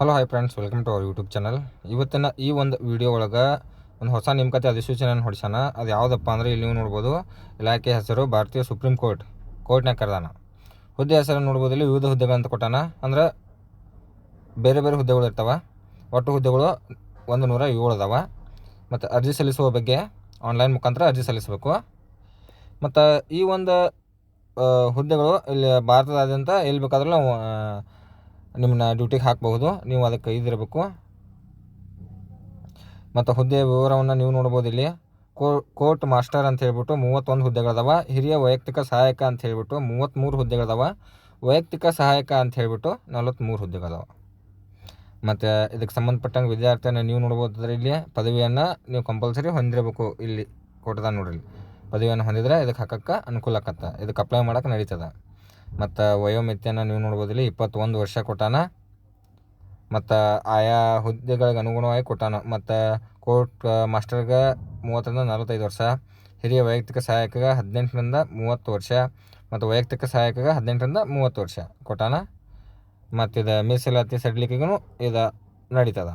Hello hi friends welcome to our YouTube channel ಇವತ್ತಿನ ಈ ಒಂದು ವಿಡಿಯೋ ಒಳಗೆ ಒಂದು ಹೊಸ ನೇಮಕಾತಿ ಅಧಿಸೂಚನೆಯನ್ನು ಹೊಡಿಸ್ಯಾನ ಅದು ಯಾವುದಪ್ಪ ಅಂದರೆ ಇಲ್ಲಿ ನೀವು ನೋಡ್ಬೋದು, ಇಲಾಖೆ ಹೆಸರು ಭಾರತೀಯ ಸುಪ್ರೀಂ ಕೋರ್ಟ್ ಕೋರ್ಟ್ನಾಗ ಕರೆದಾನ. ಹುದ್ದೆ ಹೆಸರನ್ನು ನೋಡ್ಬೋದು, ಇಲ್ಲಿ ವಿವಿಧ ಹುದ್ದೆಗಳಂತ ಕೊಟ್ಟಾನ. ಅಂದ್ರೆ ಬೇರೆ ಬೇರೆ ಹುದ್ದೆಗಳು ಇರ್ತಾವೆ. ಒಟ್ಟು ಹುದ್ದೆಗಳು ಒಂದು ನೂರ ಏಳು ಮತ್ತು ಅರ್ಜಿ ಸಲ್ಲಿಸುವ ಬಗ್ಗೆ ಆನ್ಲೈನ್ ಮುಖಾಂತರ ಅರ್ಜಿ ಸಲ್ಲಿಸಬೇಕು. ಮತ್ತು ಈ ಒಂದು ಹುದ್ದೆಗಳು ಇಲ್ಲಿ ಭಾರತದಾದ್ಯಂತ ಎಲ್ಲಿ ಬೇಕಾದ್ರೂ ನಾವು ನಿಮ್ಮನ್ನ ಡ್ಯೂಟಿಗೆ ಹಾಕಬಹುದು. ನೀವು ಅದಕ್ಕೆ ಇದಿರಬೇಕು. ಮತ್ತು ಹುದ್ದೆಯ ವಿವರವನ್ನು ನೀವು ನೋಡ್ಬೋದು ಇಲ್ಲಿ. ಕೋರ್ಟ್ ಮಾಸ್ಟರ್ ಅಂತ ಹೇಳ್ಬಿಟ್ಟು ಮೂವತ್ತೊಂದು ಹುದ್ದೆಗಳದಾವ. ಹಿರಿಯ ವೈಯಕ್ತಿಕ ಸಹಾಯಕ ಅಂತ ಹೇಳ್ಬಿಟ್ಟು ಮೂವತ್ತ್ಮೂರು ಹುದ್ದೆಗಳದಾವ. ವೈಯಕ್ತಿಕ ಸಹಾಯಕ ಅಂತ ಹೇಳ್ಬಿಟ್ಟು ನಲವತ್ತ್ಮೂರು ಹುದ್ದೆಗಳದಾವ. ಮತ್ತು ಇದಕ್ಕೆ ಸಂಬಂಧಪಟ್ಟಂಗೆ ವಿದ್ಯಾರ್ಥಿಯನ್ನು ನೀವು ನೋಡ್ಬೋದಾದ್ರೆ ಇಲ್ಲಿ ಪದವಿಯನ್ನು ನೀವು ಕಂಪಲ್ಸರಿ ಹೊಂದಿರಬೇಕು ಇಲ್ಲಿ ಕೊಟ್ಟದ ನೋಡ್ರಿ ಪದವಿಯನ್ನು ಹೊಂದಿದ್ರೆ ಇದಕ್ಕೆ ಹಾಕಕ್ಕೆ ಅನುಕೂಲ ಇದಕ್ಕೆ ಅಪ್ಲೈ ಮಾಡೋಕೆ ನಡೀತದ. ಮತ್ತು ವಯೋಮಿತಿಯನ್ನು ನೀವು ನೋಡ್ಬೋದಿಲ್ಲ ಇಪ್ಪತ್ತೊಂದು ವರ್ಷ ಕೊಟ್ಟಾನ. ಮತ್ತು ಆಯಾ ಹುದ್ದೆಗಳಿಗೆ ಅನುಗುಣವಾಗಿ ಕೊಟ್ಟಾನ. ಮತ್ತು ಕೋರ್ಟ್ ಮಾಸ್ಟರ್ಗೆ ಮೂವತ್ತರಿಂದ ನಲವತ್ತೈದು ವರ್ಷ. ಹಿರಿಯ ವೈಯಕ್ತಿಕ ಸಹಾಯಕಗೆ ಹದಿನೆಂಟರಿಂದ ಮೂವತ್ತು ವರ್ಷ. ಮತ್ತು ವೈಯಕ್ತಿಕ ಸಹಾಯಕಗೆ ಹದಿನೆಂಟರಿಂದ ಮೂವತ್ತು ವರ್ಷ ಕೊಟ್ಟಾನ. ಮತ್ತು ಇದು ಮೀಸಲಾತಿ ಸಡಿಲಿಕೆಗೂ ಇದು ನಡೀತದ.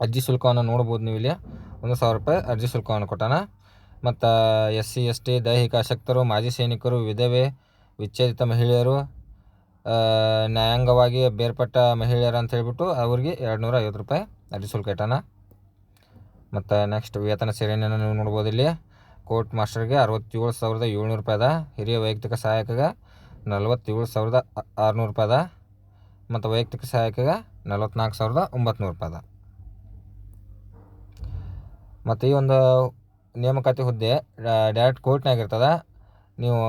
ಅರ್ಜಿ ಶುಲ್ಕವನ್ನು ನೋಡ್ಬೋದು ನೀವು ಇಲ್ಲಿ ಒಂದು ಸಾವಿರ ರೂಪಾಯಿ ಅರ್ಜಿ ಶುಲ್ಕವನ್ನು ಕೊಟ್ಟಾನ. ಮತ್ತು ಎಸ್ ಸಿ ಎಸ್ ಟಿ ದೈಹಿಕ ಅಶಕ್ತರು ಮಾಜಿ ಸೈನಿಕರು, ವಿಧವೆ ವಿಚ್ಛೇದಿತ ಮಹಿಳೆಯರು ನ್ಯಾಯಾಂಗವಾಗಿ ಬೇರ್ಪಟ್ಟ ಮಹಿಳೆಯರು ಅಂತ ಹೇಳಿಬಿಟ್ಟು ಅವ್ರಿಗೆ ಎರಡು ನೂರ ಐವತ್ತು ರೂಪಾಯಿ ಅರ್ಜಿ ಶುಲ್ಕ ಮತ್ತು ನೆಕ್ಸ್ಟ್ ವೇತನ ಶ್ರೇಣಿಯನ್ನು ನೀವು ನೋಡ್ಬೋದು ಇಲ್ಲಿ. ಕೋರ್ಟ್ ಮಾಸ್ಟರ್ಗೆ ಅರವತ್ತೇಳು ಸಾವಿರದ ಏಳ್ನೂರು ರೂಪಾಯಿ ಅದ. ಹಿರಿಯ ವೈಯಕ್ತಿಕ ಸಹಾಯಕಗೆ ನಲ್ವತ್ತೇಳು ಸಾವಿರದ ಆರುನೂರು ರೂಪಾಯಿ ಅದ. ಮತ್ತು ವೈಯಕ್ತಿಕ ಸಹಾಯಕಗೆ ನಲ್ವತ್ನಾಲ್ಕು ಸಾವಿರದ ಒಂಬತ್ನೂರು ರೂಪಾಯಿ ಅದ. ಮತ್ತು ಈ ಒಂದು ನೇಮಕಾತಿ ಹುದ್ದೆ ಡೈರೆಕ್ಟ್ ಕೋರ್ಟ್ನಾಗ ಇರ್ತದ. ನೀವು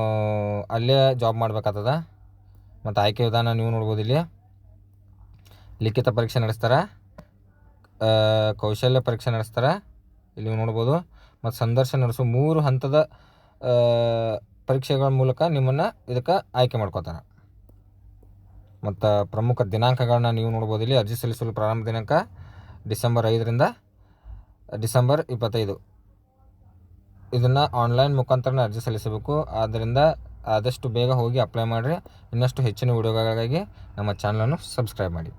ಅಲ್ಲೇ ಜಾಬ್ ಮಾಡ್ಬೇಕಾಗ್ತದ? ಮತ್ತು ಆಯ್ಕೆ ವಿಧಾನ ನೀವು ನೋಡ್ಬೋದು ಇಲ್ಲಿ. ಲಿಖಿತ ಪರೀಕ್ಷೆ ನಡೆಸ್ತಾರೆ. ಕೌಶಲ್ಯ ಪರೀಕ್ಷೆ ನಡೆಸ್ತಾರೆ. ಇಲ್ಲಿ ನೋಡ್ಬೋದು. ಮತ್ತು ಸಂದರ್ಶನ ನಡೆಸು ಮೂರು ಹಂತದ ಪರೀಕ್ಷೆಗಳ ಮೂಲಕ ನಿಮ್ಮನ್ನು ಇದಕ್ಕೆ ಆಯ್ಕೆ ಮಾಡ್ಕೋತಾರೆ. ಮತ್ತು ಪ್ರಮುಖ ದಿನಾಂಕಗಳನ್ನ ನೀವು ನೋಡ್ಬೋದು ಇಲ್ಲಿ. ಅರ್ಜಿ ಸಲ್ಲಿಸಲು ಪ್ರಾರಂಭ ದಿನಾಂಕ ಡಿಸೆಂಬರ್ ಐದರಿಂದ ಡಿಸೆಂಬರ್ ಇಪ್ಪತ್ತೈದು. ಇದನ್ನು ಆನ್ಲೈನ್ ಮುಖಾಂತರನೇ ಅರ್ಜಿ ಸಲ್ಲಿಸಬೇಕು. ಆದ್ದರಿಂದ ಆದಷ್ಟು ಬೇಗ ಹೋಗಿ ಅಪ್ಲೈ ಮಾಡಿರಿ. ಇನ್ನಷ್ಟು ಹೆಚ್ಚಿನ ವಿಡಿಯೋಗಳಿಗಾಗಿ ನಮ್ಮ ಚಾನಲನ್ನು ಸಬ್ಸ್ಕ್ರೈಬ್ ಮಾಡಿ.